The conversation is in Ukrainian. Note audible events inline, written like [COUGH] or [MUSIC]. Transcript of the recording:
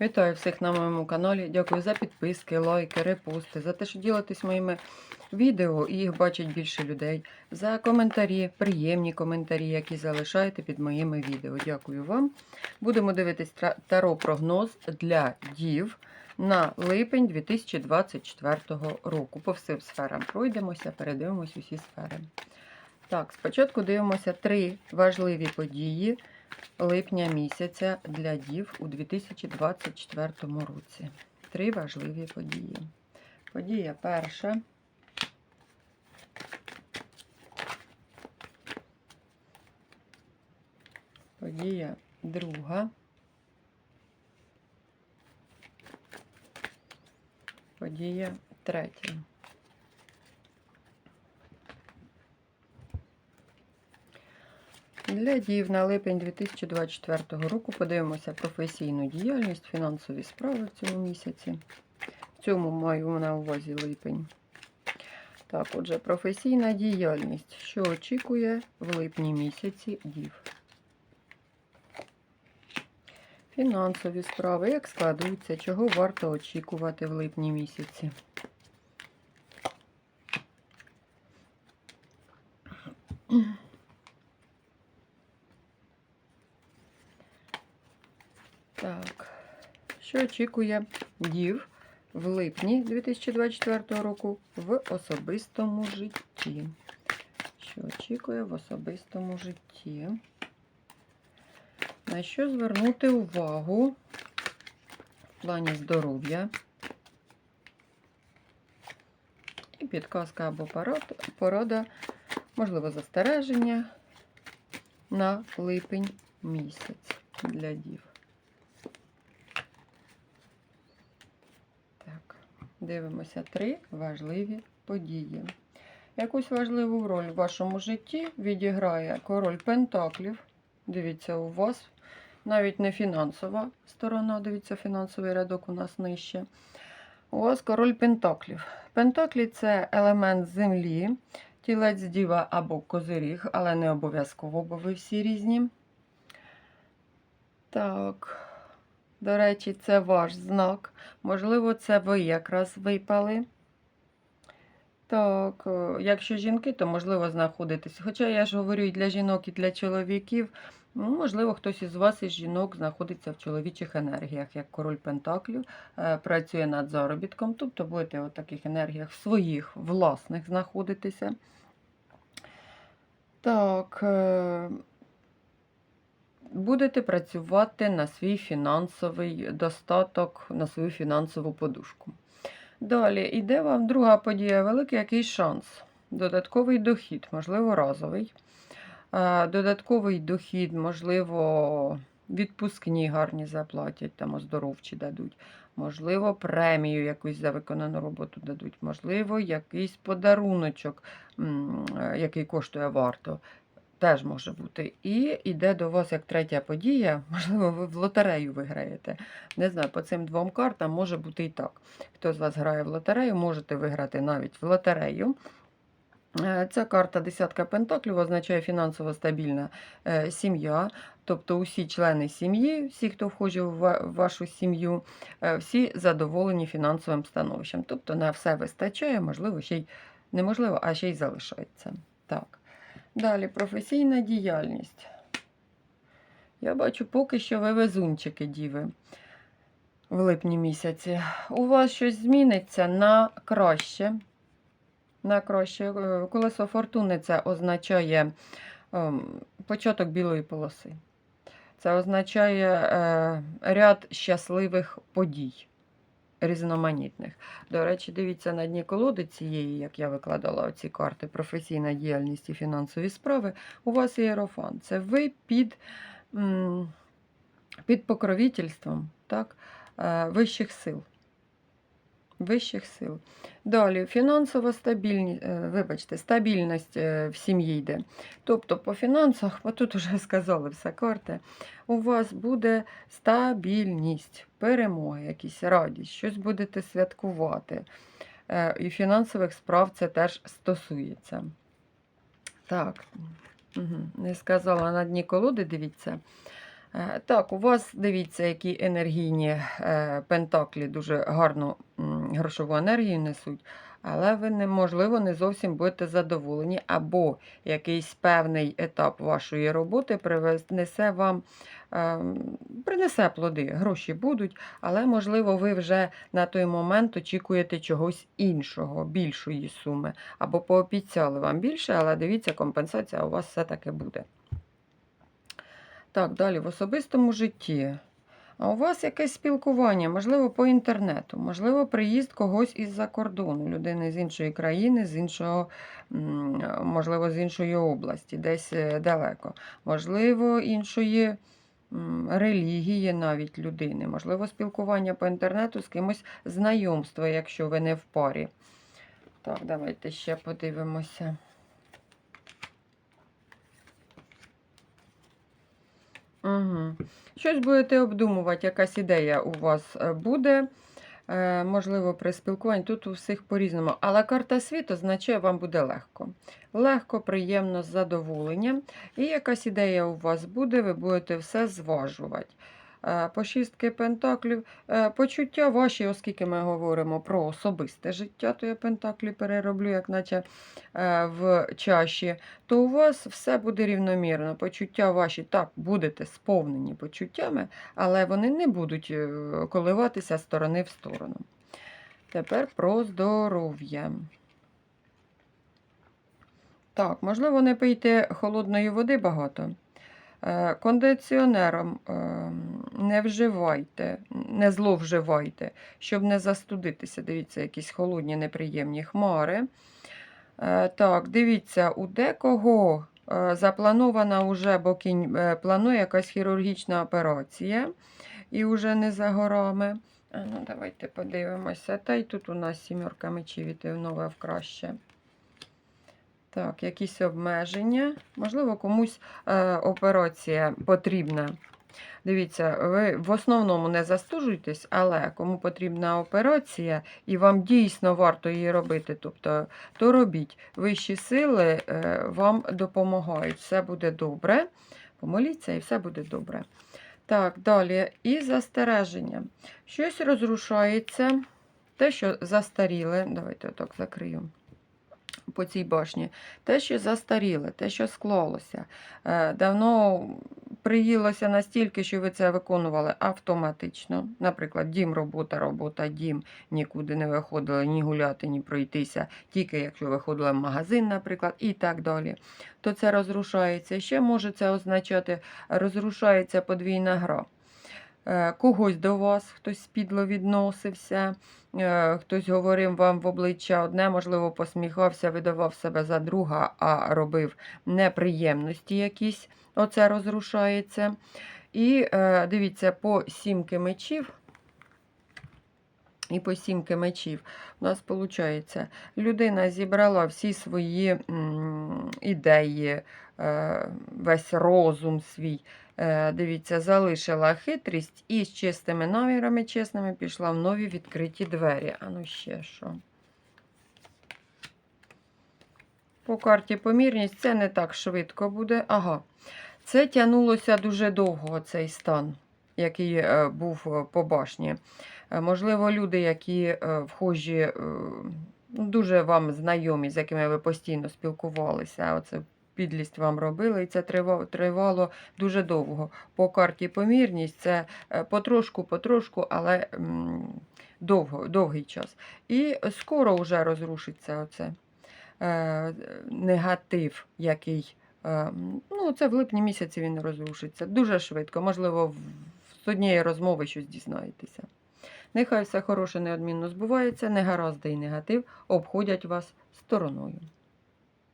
Вітаю всіх на моєму каналі. Дякую за підписки, лайки, репости, за те, що ділитесь моїми відео і їх бачить більше людей. За коментарі, приємні коментарі, які залишаєте під моїми відео. Дякую вам. Будемо дивитись тра- таро-прогноз для дів на липень 2024 року. По всім сферам пройдемося, передивимось усі сфери. Так, спочатку дивимося три важливі події липня місяця для дів у 2024 році. Три важливі події. Подія перша. Подія друга. Подія третя. Для дів на липень 2024 року подивимося професійну діяльність, фінансові справи в цьому місяці. В цьому маю на увазі липень. Так, отже, професійна діяльність. Що очікує в липні місяці дів? Фінансові справи, як складуться, чого варто очікувати в липні місяці? Так, що очікує дів в липні 2024 року в особистому житті? Що очікує в особистому житті? На що звернути увагу в плані здоров'я? І підказка або порад- порада, можливо, застереження на липень місяць для дів. Так, дивимося три важливі події. Якусь важливу роль в вашому житті відіграє король Пентаклів. Дивіться, у вас навіть не фінансова сторона, дивіться, фінансовий рядок у нас нижче. У вас король Пентаклів. Пентаклі це елемент землі, тілець діва або козиріг, але не обов'язково, бо ви всі різні. Так. До речі, це ваш знак. Можливо, це ви якраз випали. Так, е, якщо жінки, то можливо знаходитесь. Хоча я ж говорю і для жінок, і для чоловіків. Ну, можливо, хтось із вас із жінок знаходиться в чоловічих енергіях, як король Пентаклів, е, працює над заробітком, тобто будете у таких енергіях своїх власних знаходитися. Так. Будете працювати на свій фінансовий достаток, на свою фінансову подушку. Далі йде вам друга подія, великий якийсь шанс. Додатковий дохід, можливо, разовий. Е, Додатковий дохід, можливо, відпускні гарні заплатять, там оздоровчі дадуть. Можливо, премію якусь за виконану роботу дадуть. Можливо, якийсь подаруночок, е, який коштує варто. Теж може бути. І йде до вас як третя подія, [LAUGHS] можливо, ви в лотерею виграєте. Не знаю, по цим двом картам може бути і так. Хто з вас грає в лотерею, можете виграти навіть в лотерею. Е, Ця карта десятка пентаклів означає фінансово стабільна е, сім'я. Тобто усі члени сім'ї, всі, хто входить в вашу сім'ю, е, всі задоволені фінансовим становищем. Тобто на все вистачає, можливо, ще й неможливо, а ще й залишається. Так. Далі професійна діяльність. Я бачу, поки що ви везунчики, діви, в липні місяці. У вас щось зміниться на краще. На краще. Е, Колесо фортуни це означає ем, початок білої полоси. Це означає е, ряд щасливих подій, різноманітних. До речі, дивіться на дні колоди цієї, як я викладала ці карти, професійна діяльність і фінансові справи. У вас ієрофан. Це ви під, під покровительством так, е, вищих сил. Вищих сил. Далі фінансова стабільність, вибачте, стабільність е, в сім'ї йде. Тобто по фінансах, [LAUGHS] бо тут вже сказали все карти, у вас буде стабільність, перемоги, якісь радість, щось будете святкувати. Е, І фінансових справ це теж стосується. Так, не сказала на дні колоди, дивіться. Е, Так, у вас дивіться, які енергійні е, пентаклі дуже гарну грошову енергію несуть, але ви неможливо не зовсім будете задоволені, або якийсь певний етап вашої роботи принесе вам е, принесе плоди, гроші будуть, але можливо ви вже на той момент очікуєте чогось іншого, більшої суми, або пообіцяли вам більше, але дивіться, компенсація у вас все-таки буде. Так, далі в особистому житті. А у вас якесь спілкування, можливо, по інтернету, можливо, приїзд когось із-за кордону, людини з іншої країни, з іншого, можливо, з іншої області, десь е, далеко, можливо, іншої релігії навіть людини, можливо, спілкування по інтернету з кимось знайомство, якщо ви не в парі. Так, давайте ще подивимося. Щось будете обдумувати, якась ідея у вас е, буде. Е, можливо, при спілкуванні. Тут у всіх по-різному. Але карта світу означає, вам буде легко. Легко, приємно, з задоволенням. І якась ідея у вас буде, ви будете все зважувати. Е, По шістки пентаклів. Е, Почуття ваші, оскільки ми говоримо про особисте життя, то я пентаклі перероблю, як наче е, в чаші, то у вас все буде рівномірно. Почуття ваші так будете сповнені почуттями, але вони не будуть коливатися сторони в сторону. Тепер про здоров'я. Так, можливо, не пийте холодної води багато. Е, Кондиціонером е, не вживайте, не зловживайте, щоб не застудитися. Дивіться, якісь холодні неприємні хмари. Е, Так, дивіться, у декого запланована уже, бо планує якась хірургічна операція і вже не за горами. Ну, давайте подивимося. Та й тут у нас сімерка мечів в нове в краще. Так, якісь обмеження. Можливо, комусь е, операція потрібна. Дивіться, ви в основному не застужуйтесь, але кому потрібна операція, і вам дійсно варто її робити, тобто, то робіть. Вищі сили е, вам допомагають. Все буде добре. Помоліться і все буде добре. Так, далі. І застереження. Щось розрушається. Те, що застаріле, давайте отак закрию по цій башні. Те, що застаріле, те, що склалося, е, давно приїлося настільки, що ви це виконували автоматично. Наприклад, дім, робота, робота, дім, нікуди не виходили ні гуляти, ні пройтися, тільки якщо виходили в магазин, наприклад, і так далі. То це розрушається. Ще може це означати, розрушається подвійна гра. Е, Когось до вас хтось підло відносився, е, хтось говорив вам в обличчя одне, можливо, посміхався, видавав себе за друга, а робив неприємності якісь. Оце розрушається. І е, дивіться, по сімки мечів. І по сімки мечів у нас виходить, людина зібрала всі свої ідеї, весь розум свій. Е, дивіться, залишила хитрість і з чистими намірами, чесними, пішла в нові відкриті двері. А ну ще що. По карті помірність це не так швидко буде. Ага. Це тягнулося дуже довго, цей стан, який е, був е, по башні. Можливо, люди, які вхожі, дуже вам знайомі, з якими ви постійно спілкувалися. Оце підлість вам робили, і це тривало, дуже довго. По карті помірність це е, потрошку, потрошку, але довго, довгий час. І скоро вже розрушиться оце е, негатив, який. е, Ну, це в липні місяці він розрушиться. Дуже швидко. Можливо, з однієї розмови щось дізнаєтеся. Нехай все хороше неодмінно збувається, негаразди і негатив обходять вас стороною.